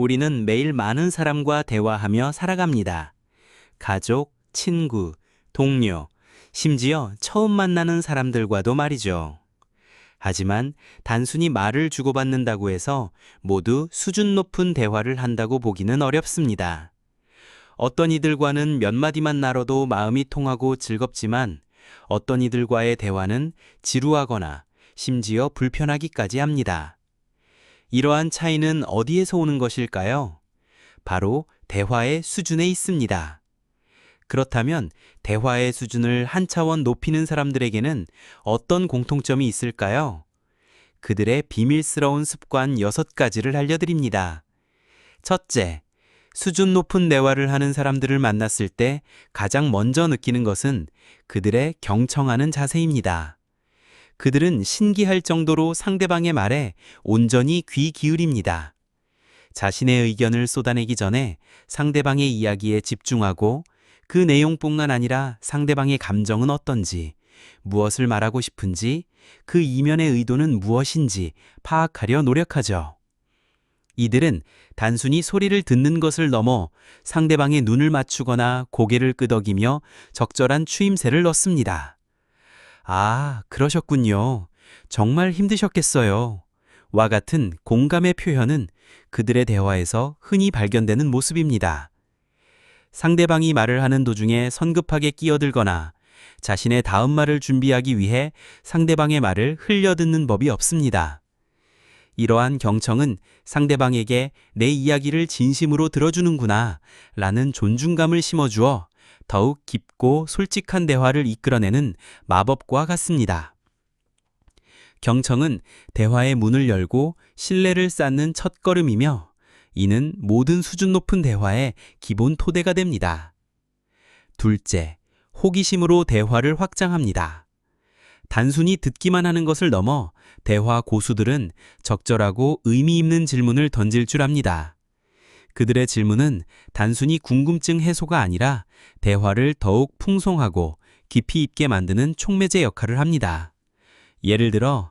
우리는 매일 많은 사람과 대화하며 살아갑니다. 가족, 친구, 동료, 심지어 처음 만나는 사람들과도 말이죠. 하지만 단순히 말을 주고받는다고 해서 모두 수준 높은 대화를 한다고 보기는 어렵습니다. 어떤 이들과는 몇 마디만 나눠도 마음이 통하고 즐겁지만 어떤 이들과의 대화는 지루하거나 심지어 불편하기까지 합니다. 이러한 차이는 어디에서 오는 것일까요? 바로 대화의 수준에 있습니다. 그렇다면 대화의 수준을 한 차원 높이는 사람들에게는 어떤 공통점이 있을까요? 그들의 비밀스러운 습관 6가지를 알려드립니다. 첫째, 수준 높은 대화를 하는 사람들을 만났을 때 가장 먼저 느끼는 것은 그들의 경청하는 자세입니다. 그들은 신기할 정도로 상대방의 말에 온전히 귀 기울입니다. 자신의 의견을 쏟아내기 전에 상대방의 이야기에 집중하고 그 내용뿐만 아니라 상대방의 감정은 어떤지, 무엇을 말하고 싶은지, 그 이면의 의도는 무엇인지 파악하려 노력하죠. 이들은 단순히 소리를 듣는 것을 넘어 상대방의 눈을 맞추거나 고개를 끄덕이며 적절한 추임새를 넣습니다. 아, 그러셨군요. 정말 힘드셨겠어요. 와 같은 공감의 표현은 그들의 대화에서 흔히 발견되는 모습입니다. 상대방이 말을 하는 도중에 성급하게 끼어들거나 자신의 다음 말을 준비하기 위해 상대방의 말을 흘려듣는 법이 없습니다. 이러한 경청은 상대방에게 내 이야기를 진심으로 들어주는구나 라는 존중감을 심어주어 더욱 깊고 솔직한 대화를 이끌어내는 마법과 같습니다. 경청은 대화의 문을 열고 신뢰를 쌓는 첫걸음이며 이는 모든 수준 높은 대화의 기본 토대가 됩니다. 둘째, 호기심으로 대화를 확장합니다. 단순히 듣기만 하는 것을 넘어 대화 고수들은 적절하고 의미 있는 질문을 던질 줄 압니다. 그들의 질문은 단순히 궁금증 해소가 아니라 대화를 더욱 풍성하고 깊이 있게 만드는 촉매제 역할을 합니다. 예를 들어,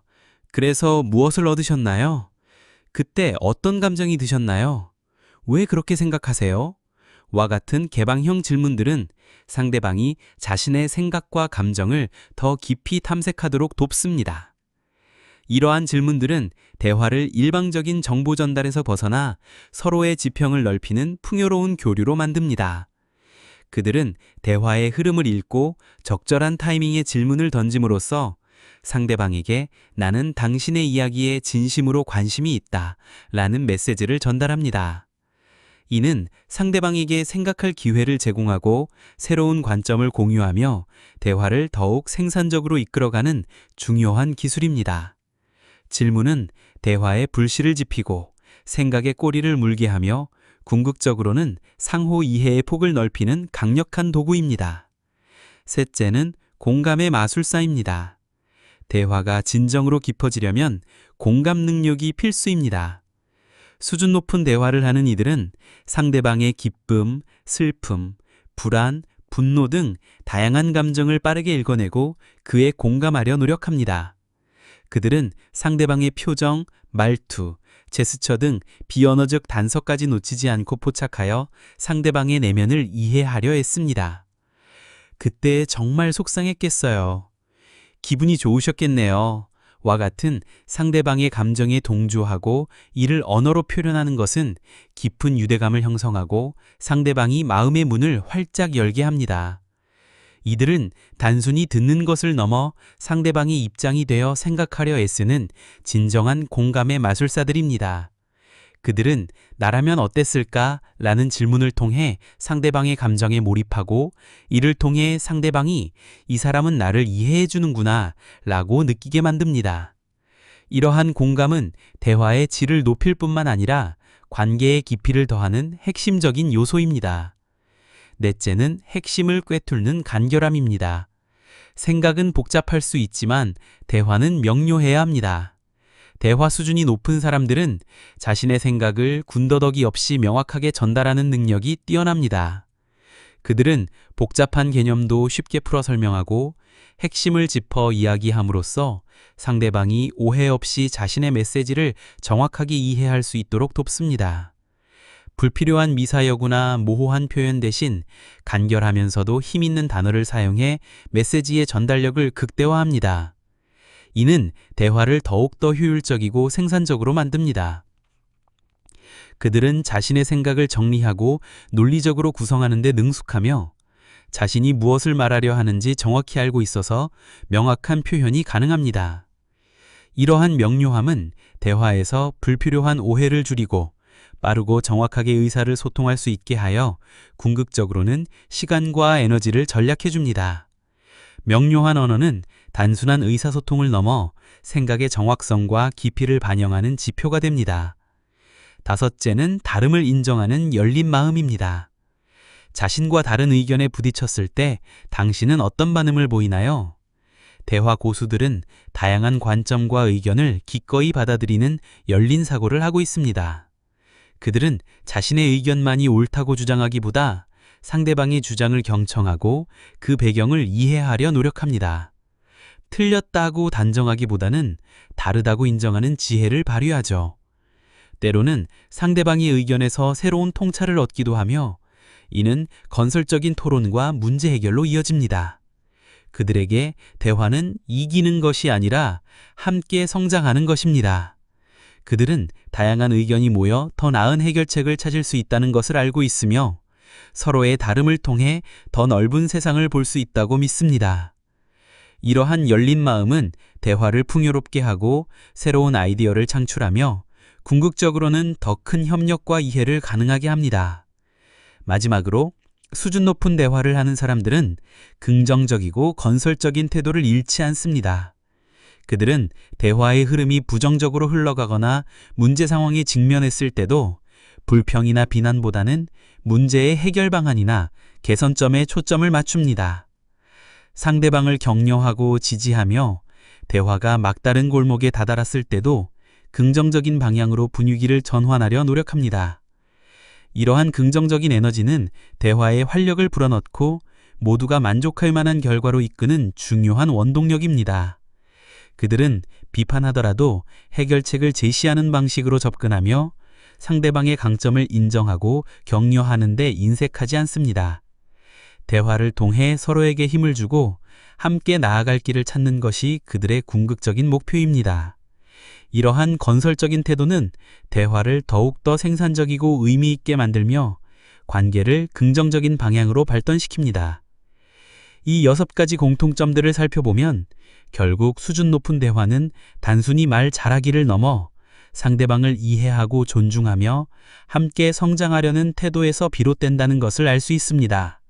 그래서 무엇을 얻으셨나요? 그때 어떤 감정이 드셨나요? 왜 그렇게 생각하세요? 와 같은 개방형 질문들은 상대방이 자신의 생각과 감정을 더 깊이 탐색하도록 돕습니다. 이러한 질문들은 대화를 일방적인 정보 전달에서 벗어나 서로의 지평을 넓히는 풍요로운 교류로 만듭니다. 그들은 대화의 흐름을 읽고 적절한 타이밍에 질문을 던짐으로써 상대방에게 나는 당신의 이야기에 진심으로 관심이 있다 라는 메시지를 전달합니다. 이는 상대방에게 생각할 기회를 제공하고 새로운 관점을 공유하며 대화를 더욱 생산적으로 이끌어가는 중요한 기술입니다. 질문은 대화의 불씨를 지피고 생각의 꼬리를 물게 하며 궁극적으로는 상호 이해의 폭을 넓히는 강력한 도구입니다. 셋째는 공감의 마술사입니다. 대화가 진정으로 깊어지려면 공감 능력이 필수입니다. 수준 높은 대화를 하는 이들은 상대방의 기쁨, 슬픔, 불안, 분노 등 다양한 감정을 빠르게 읽어내고 그에 공감하려 노력합니다. 그들은 상대방의 표정, 말투, 제스처 등 비언어적 단서까지 놓치지 않고 포착하여 상대방의 내면을 이해하려 했습니다. 그때 정말 속상했겠어요. 기분이 좋으셨겠네요. 와 같은 상대방의 감정에 동조하고 이를 언어로 표현하는 것은 깊은 유대감을 형성하고 상대방이 마음의 문을 활짝 열게 합니다. 이들은 단순히 듣는 것을 넘어 상대방의 입장이 되어 생각하려 애쓰는 진정한 공감의 마술사들입니다. 그들은 나라면 어땠을까? 라는 질문을 통해 상대방의 감정에 몰입하고 이를 통해 상대방이 이 사람은 나를 이해해 주는구나 라고 느끼게 만듭니다. 이러한 공감은 대화의 질을 높일 뿐만 아니라 관계의 깊이를 더하는 핵심적인 요소입니다. 넷째는 핵심을 꿰뚫는 간결함입니다. 생각은 복잡할 수 있지만 대화는 명료해야 합니다. 대화 수준이 높은 사람들은 자신의 생각을 군더더기 없이 명확하게 전달하는 능력이 뛰어납니다. 그들은 복잡한 개념도 쉽게 풀어 설명하고 핵심을 짚어 이야기함으로써 상대방이 오해 없이 자신의 메시지를 정확하게 이해할 수 있도록 돕습니다. 불필요한 미사여구나 모호한 표현 대신 간결하면서도 힘있는 단어를 사용해 메시지의 전달력을 극대화합니다. 이는 대화를 더욱더 효율적이고 생산적으로 만듭니다. 그들은 자신의 생각을 정리하고 논리적으로 구성하는 데 능숙하며 자신이 무엇을 말하려 하는지 정확히 알고 있어서 명확한 표현이 가능합니다. 이러한 명료함은 대화에서 불필요한 오해를 줄이고 빠르고 정확하게 의사를 소통할 수 있게 하여 궁극적으로는 시간과 에너지를 절약해 줍니다. 명료한 언어는 단순한 의사소통을 넘어 생각의 정확성과 깊이를 반영하는 지표가 됩니다. 다섯째는 다름을 인정하는 열린 마음입니다. 자신과 다른 의견에 부딪혔을 때 당신은 어떤 반응을 보이나요? 대화 고수들은 다양한 관점과 의견을 기꺼이 받아들이는 열린 사고를 하고 있습니다. 그들은 자신의 의견만이 옳다고 주장하기보다 상대방의 주장을 경청하고 그 배경을 이해하려 노력합니다. 틀렸다고 단정하기보다는 다르다고 인정하는 지혜를 발휘하죠. 때로는 상대방의 의견에서 새로운 통찰을 얻기도 하며 이는 건설적인 토론과 문제 해결로 이어집니다. 그들에게 대화는 이기는 것이 아니라 함께 성장하는 것입니다. 그들은 다양한 의견이 모여 더 나은 해결책을 찾을 수 있다는 것을 알고 있으며 서로의 다름을 통해 더 넓은 세상을 볼 수 있다고 믿습니다. 이러한 열린 마음은 대화를 풍요롭게 하고 새로운 아이디어를 창출하며 궁극적으로는 더 큰 협력과 이해를 가능하게 합니다. 마지막으로 수준 높은 대화를 하는 사람들은 긍정적이고 건설적인 태도를 잃지 않습니다. 그들은 대화의 흐름이 부정적으로 흘러가거나 문제 상황에 직면했을 때도 불평이나 비난보다는 문제의 해결 방안이나 개선점에 초점을 맞춥니다. 상대방을 격려하고 지지하며 대화가 막다른 골목에 다다랐을 때도 긍정적인 방향으로 분위기를 전환하려 노력합니다. 이러한 긍정적인 에너지는 대화에 활력을 불어넣고 모두가 만족할 만한 결과로 이끄는 중요한 원동력입니다. 그들은 비판하더라도 해결책을 제시하는 방식으로 접근하며 상대방의 강점을 인정하고 격려하는 데 인색하지 않습니다. 대화를 통해 서로에게 힘을 주고 함께 나아갈 길을 찾는 것이 그들의 궁극적인 목표입니다. 이러한 건설적인 태도는 대화를 더욱더 생산적이고 의미 있게 만들며 관계를 긍정적인 방향으로 발전시킵니다. 이 여섯 가지 공통점들을 살펴보면 결국 수준 높은 대화는 단순히 말 잘하기를 넘어 상대방을 이해하고 존중하며 함께 성장하려는 태도에서 비롯된다는 것을 알 수 있습니다.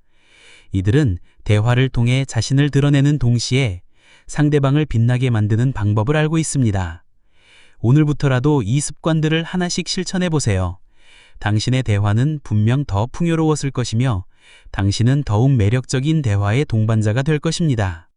이들은 대화를 통해 자신을 드러내는 동시에 상대방을 빛나게 만드는 방법을 알고 있습니다. 오늘부터라도 이 습관들을 하나씩 실천해 보세요. 당신의 대화는 분명 더 풍요로웠을 것이며 당신은 더욱 매력적인 대화의 동반자가 될 것입니다.